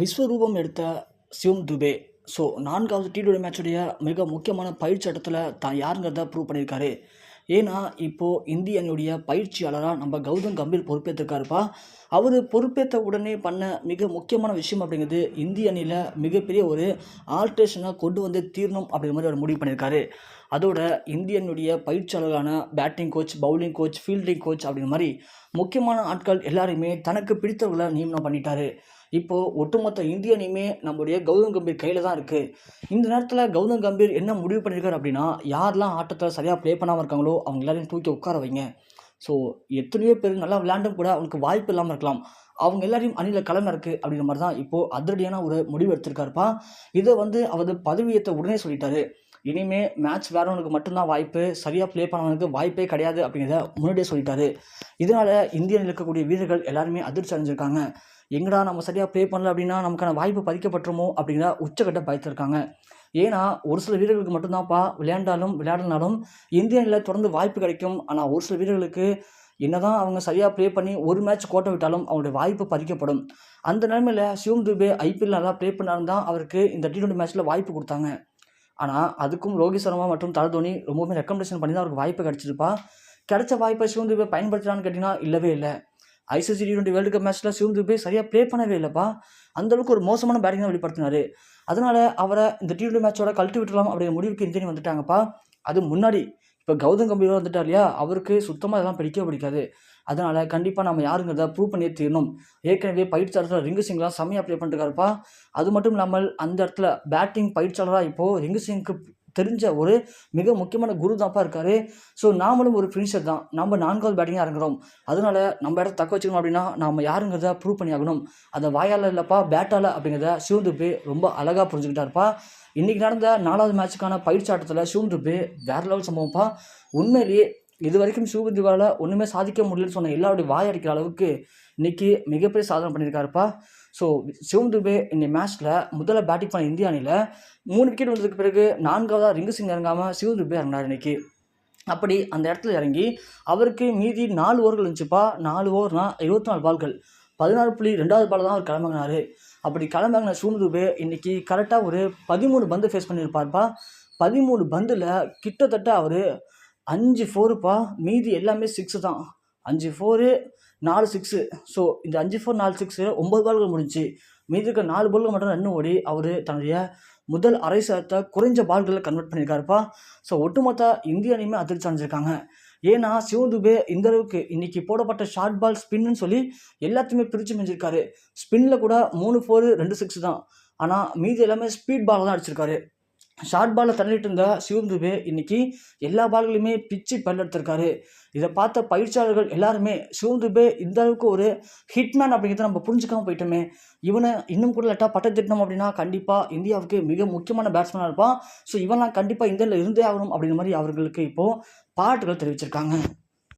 விஸ்வரூபம் எடுத்த சிவம் துபே. ஸோ நான்காவது T twenty மேட்சுடைய மிக முக்கியமான பயிற்சி இடத்துல தான் யாருங்கிறத ப்ரூவ் பண்ணியிருக்காரு. ஏன்னா இப்போது இந்திய அணியுடைய பயிற்சியாளராக நம்ம கௌதம் கம்பீர் பொறுப்பேற்றிருக்காருப்பா அவர் பொறுப்பேற்ற உடனே பண்ண மிக முக்கியமான விஷயம் அப்படிங்கிறது இந்திய அணியில் மிகப்பெரிய ஒரு ஆல்ட்ரேஷனாக கொண்டு வந்து தீரணும் அப்படிங்கிற மாதிரி அவர் முடிவு பண்ணியிருக்காரு. அதோட இந்தியனுடைய பயிற்சியாளர்களான batting coach bowling coach fielding coach அப்படிங்கிற மாதிரி முக்கியமான ஆட்கள் எல்லாருமே தனக்கு பிடித்தவர்களை நியமனம் பண்ணிட்டாரு. இப்போது ஒட்டுமொத்த இந்திய அணியுமே நம்முடைய கௌதம் கம்பீர் கையில் தான் இருக்குது இந்த நேரத்தில் கௌதம் கம்பீர் என்ன முடிவு பண்ணியிருக்காரு அப்படின்னா யாரெல்லாம் ஆட்டத்தில் சரியாக ப்ளே பண்ணாமல் இருக்காங்களோ அவங்க எல்லாரையும் தூக்கி உட்கார வைங்க. ஸோ எத்தனையோ பேர் நல்லா விளையாண்டும் கூட அவனுக்கு வாய்ப்பு இல்லாமல் இருக்கலாம். அவங்க எல்லாரையும் அணியில் களம் இருக்குது அப்படிங்கிற மாதிரி தான் இப்போது அதிரடியான ஒரு முடிவு எடுத்திருக்காருப்பா. இதை வந்து அவர் பதவியேற்ற உடனே சொல்லிட்டாரு. இனிமே மேட்ச் வேறவனுக்கு மட்டும்தான் வாய்ப்பு. சரியாக ப்ளே பண்ணவனுக்கு வாய்ப்பே கிடையாது அப்படிங்கிறத முன்னாடியே சொல்லிட்டாரு. இதனால் இந்தியாவில் இருக்கக்கூடிய வீரர்கள் எல்லாருமே அதிர்ச்சி அடைஞ்சிருக்காங்க. எங்கடா நம்ம சரியாக ப்ளே பண்ணல அப்படின்னா நமக்கான வாய்ப்பு பதிக்கப்பட்டுருமோ அப்படிங்கிற உச்சக்கட்ட பயத்திருக்காங்க. ஏன்னா ஒரு சில வீரர்களுக்கு மட்டும்தான்ப்பா விளையாண்டாலும் விளையாடினாலும் இந்திய அணியில் தொடர்ந்து வாய்ப்பு கிடைக்கும். ஆனால் ஒரு சில வீரர்களுக்கு என்னதான் அவங்க சரியாக ப்ளே பண்ணி ஒரு மேட்ச் கோட்டை விட்டாலும் அவங்களுடைய வாய்ப்பு பறிக்கப்படும். அந்த நிலைமையில் சிவம் துபே ஐபிஎல் நல்லா ப்ளே பண்ணாலும் தான் அவருக்கு இந்த டி டுவெண்ட்டி மேட்ச்சில் வாய்ப்பு கொடுத்தாங்க. ஆனால் அதுக்கும் ரோஹித் சர்மா மற்றும் தல தோனி ரொம்பவுமே ரெக்கமெண்டேஷன் பண்ணி தான் அவருக்கு வாய்ப்பு கிடச்சிருப்பா. கிடைச்ச வாய்ப்பை சிவம் துபே பயன்படுத்துகிறான்னு கேட்டிங்கன்னா இல்லவே இல்லை. ICC T twenty world cup மேட்ச்சில் சிவம் துபே சரியாக ப்ளே பண்ணவே இல்லைப்பா. அந்தளவுக்கு ஒரு மோசமான பேட்டிங் தான் வெளிப்படுத்தினார். அதனால் அவரை இந்த டி டுவெண்ட்டி மேட்சோட கழட்டி விட்டுலாம் அப்படிங்கிற முடிவுக்கு இந்தியன் வந்துட்டாங்கப்பா. அது முன்னாடி இப்போ கௌதம் கம்பீர் வந்துட்டார் இல்லையா அவருக்கு சுத்தமாக இதெல்லாம் பிடிக்கவே பிடிக்காது. அதனால் கண்டிப்பாக நம்ம யாருங்கிறத ப்ரூவ் பண்ணியே தீரணும். ஏற்கனவே பயிற்சியாளர் ரிங்கு சிங்லாம் செம்மையாக ப்ளே பண்ணிட்டுருக்காருப்பா அது மட்டும் இல்லாமல் அந்த இடத்துல பேட்டிங் பயிற்சியாளராக இப்போது ரிங்கு சிங்க்கு தெரிஞ்ச ஒரு மிக முக்கியமான குரு தான்ப்பா இருக்காரு. ஸோ நாமளும் ஒரு ஃபினிஷர் தான். நம்ம நான்காவது பேட்டிங்காக இறங்குறோம். அதனால நம்ம இடத்த தக்க வச்சுக்கணும் அப்படின்னா நம்ம யாருங்கிறத ப்ரூவ் பண்ணி ஆகணும். அந்த வாயால் இல்லைப்பா பேட்டால் அப்படிங்கிறத சிவந்துபே ரொம்ப அழகாக புரிஞ்சுக்கிட்டாருப்பா. இன்றைக்கி நடந்த நாலாவது மேட்சுக்கான பயிற்சி ஆட்டத்தில் சிவந்துபே வேறு லெவல் சம்பவம்ப்பா. உண்மையிலேயே இது வரைக்கும் சிவபுத்திவால் ஒன்றுமே சாதிக்க முடியலன்னு சொன்ன எல்லாருடைய வாய் அடிக்கிற அளவுக்கு இன்னைக்கு மிகப்பெரிய சாதனை பண்ணியிருக்காருப்பா. ஸோ சிவம் துபே இந்த மேட்ச்சில் முதல்ல பேட்டிங் பண்ண இந்திய அணியில் மூணு விக்கெட் வந்ததுக்கு பிறகு நான்காவதாக ரிங்கு சிங் இறங்காமல் சிவம் துபே இறங்கினார் இன்னைக்கு. அப்படி அந்த இடத்துல இறங்கி அவருக்கு மீதி நாலு ஓவர்கள் இருந்துச்சுப்பா. நாலு ஓவர்னால் இருபத்தி நாலு பால்கள் பதினாறு புள்ளி ரெண்டாவது பால் தான் அவர் கிளம்பினார் அப்படி கிளம்பின சிவம் துபே இன்னைக்கு கரெக்டாக ஒரு பதிமூணு பந்து ஃபேஸ் பண்ணியிருப்பார்ப்பா. பதிமூணு பந்தில் கிட்டத்தட்ட அவர் அஞ்சு ஃபோருப்பா மீதி எல்லாமே சிக்ஸு தான். அஞ்சு ஃபோரு நாலு சிக்ஸு ஸோ இந்த அஞ்சு ஃபோர் நாலு சிக்ஸு ஒம்பது பால்கள் முடிஞ்சு மீதி இருக்க நாலு பால்கள் மட்டும் ரன் ஓடி அவர் தன்னுடைய முதல் அரை சதத்தை குறைஞ்ச பால்களில் கன்வெர்ட் பண்ணியிருக்காருப்பா. ஸோ ஒட்டுமொத்த இந்திய அணியுமே அதிர்ச்சி அடைஞ்சிருக்காங்க. ஏன்னா சிவன் துபே இந்த அளவுக்கு இன்னைக்கு போடப்பட்ட ஷார்ட் பால் ஸ்பின்னு சொல்லி எல்லாத்தையுமே பிரித்து மிஞ்சிருக்காரு. ஸ்பின்னில் கூட மூணு ஃபோரு ரெண்டு சிக்ஸ் தான். ஆனால் மீதி எல்லாமே ஸ்பீட் பால் தான் அடிச்சிருக்காரு. ஷார்ட் பாலில் தள்ளிட்டு இருந்த சிவம் துபே இன்னைக்கு எல்லா பால்களையுமே பிச்சு பல்லெடுத்திருக்காரு. இதை பார்த்த பயிற்சியாளர்கள் எல்லாருமே சிவம் துபே இந்த அளவுக்கு ஒரு ஹிட்மேன் அப்படிங்கிறத நம்ம புரிஞ்சுக்காமல் போயிட்டோமே. இவனை இன்னும் கூட லெட்டாக பட்ட திட்டணும் அப்படின்னா கண்டிப்பாக இந்தியாவுக்கு மிக முக்கியமான பேட்ஸ்மேனாக இருப்பான். ஸோ இவன்லாம் கண்டிப்பாக இந்தியாவில் இருந்தே ஆகணும் அப்படிங்கிற மாதிரி அவர்களுக்கு இப்போது பாராட்டுகள் தெரிவிச்சிருக்காங்க.